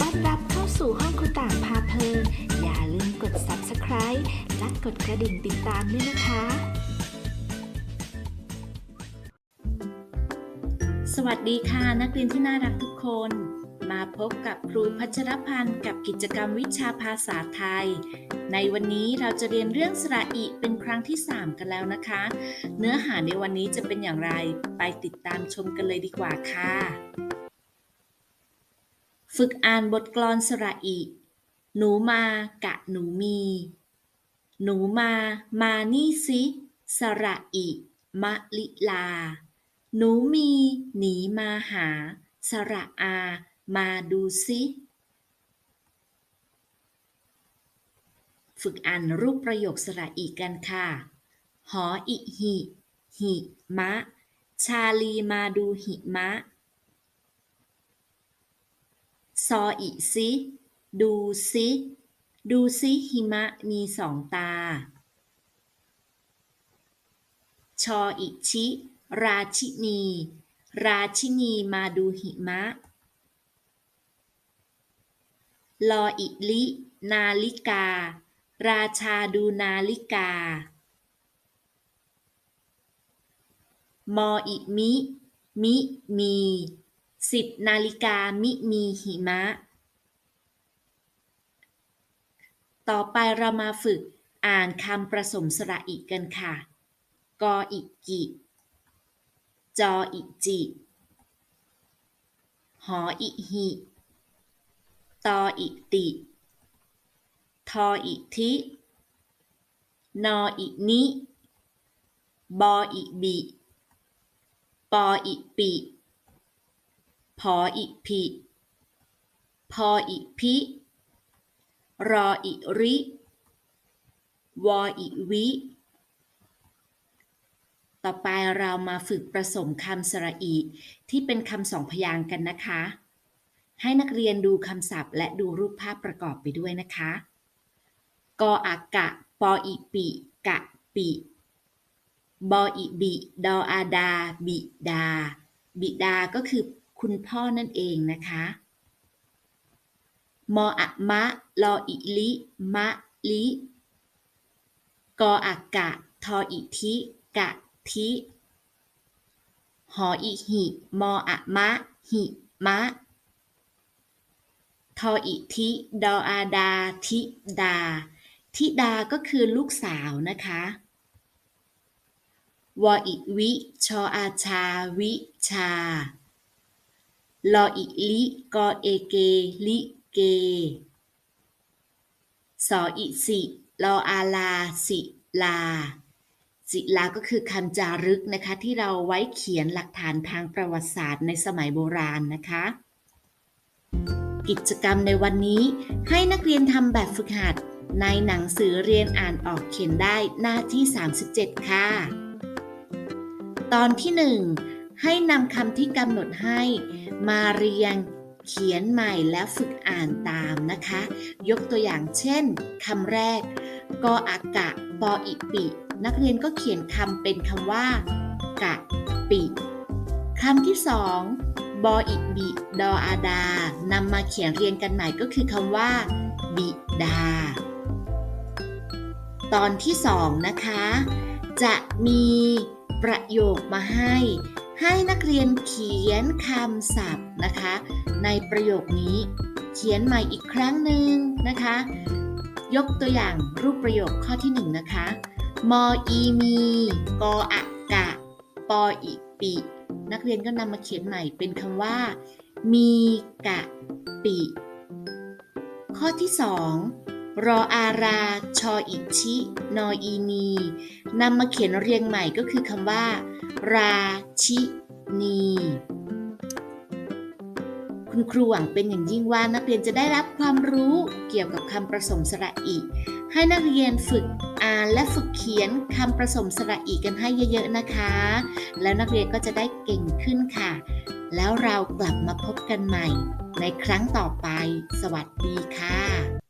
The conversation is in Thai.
ต้อนรับเข้าสู่ห้องคุณต่างพาเพลินอย่าลืมกด subscribe และกดกระดิ่งติดตามด้วยนะคะ สวัสดีค่ะนักเรียนที่น่ารักทุกคน มาพบกับครูพัชรพันธ์กับกิจกรรมวิชาภาษาไทย ในวันนี้เราจะเรียนเรื่องสระอิเป็นครั้งที่ 3 กันแล้วนะคะ เนื้อหาในวันนี้จะเป็นอย่างไรไปติดตามชมกันเลยดีกว่าค่ะ ฝึกอ่านบทกลอนสระอิ หนูมากะหนูมี หนูมา มานี่สิ สระอิ มะลิลา หนูมี หนีมาหา สระอา มาดูสิฝึกอ่านรูปประโยคสระอีกันค่ะ หออิหิ หิมะ ชาลีมาดูหิมะ ซออิซิดูซิดูซิหิมะมีสองตา ชออิชิ ราชินี ราชินีมาดูหิมะ ลออิลิ นาฬิกา ราชาดูนาฬิกา มออิมิ มิมี สิบนาฬิกามิมีหิมะ ต่อไปเรามาฝึกอ่านคำประสมสระอีกกันค่ะ กออิกิ จออิจิ หออิหิ ตออิติ ทออิทิ นออินิ บออิบิ ปออิปิ พออิพิพออิพิ รออิริ วออิวิ ต่อไปเรามาฝึกผสมคำสระอีที่เป็นคำสองพยางค์กันนะคะ ให้นักเรียนดูคำศัพท์ และดูรูปภาพประกอบไปด้วยนะคะ กออากะ ปออิปิ กะปิบออิบิ ดออาดา บิดา บิดาก็คือ คุณพ่อนั่นเองนะคะ มออะมะ ลออิลิ มะลิ กออากะ ทออิทิ กะทิ หออิหิ มออะมะ หิมะ ทออิทิ ดออาดา ทิดา ทิดาก็คือลูกสาวนะคะวออิวิ ชออาชา วิชา ลออิลิกอเอเก ลิเก สออิสิลออาลา สิลา สิลาก็คือคำจารึกนะคะที่เราไว้เขียนหลักฐานทางประวัติศาสตร์ในสมัยโบราณนะคะ กิจกรรมในวันนี้ให้นักเรียนทำแบบฝึกหัดในหนังสือเรียนอ่านออกเขียนได้หน้าที่ 37 ค่ะ ตอนที่ 1 ให้นำคำที่กำหนดให้มาเรียงเขียนใหม่และฝึกอ่านตามนะคะ ยกตัวอย่างเช่นคำแรก กออากะปออิปิ นักเรียนก็เขียนคำเป็นคำว่า กะปิคำที่สองบออิบิดออาดานำมาเขียนเรียงกันใหม่ก็คือคำว่า บิดา ตอนที่สองนะคะ จะมีประโยคมาให้ ให้นักเรียนเขียนคำศัพท์นะคะ ในประโยคนี้เขียนใหม่อีกครั้งหนึ่งนะคะ ยกตัวอย่างรูปประโยคข้อที่หนึ่งนะคะมอีมีกออะกะ ปออิปิ นักเรียนก็นำมาเขียนใหม่เป็นคำว่า มีกะปิ ข้อที่สอง รออารา ชออิชิ นออีนีนำมาเขียนเรียงใหม่ก็คือคำว่า ราชินี คุณครูหวังเป็นอย่างยิ่งว่านักเรียนจะได้รับความรู้เกี่ยวกับคำประสมสระอีให้นักเรียนฝึกอ่านและฝึกเขียนคำประสมสระอีกันให้เยอะๆนะคะ แล้วนักเรียนก็จะได้เก่งขึ้นค่ะ แล้วเรากลับมาพบกันใหม่ ในครั้งต่อไป สวัสดีค่ะ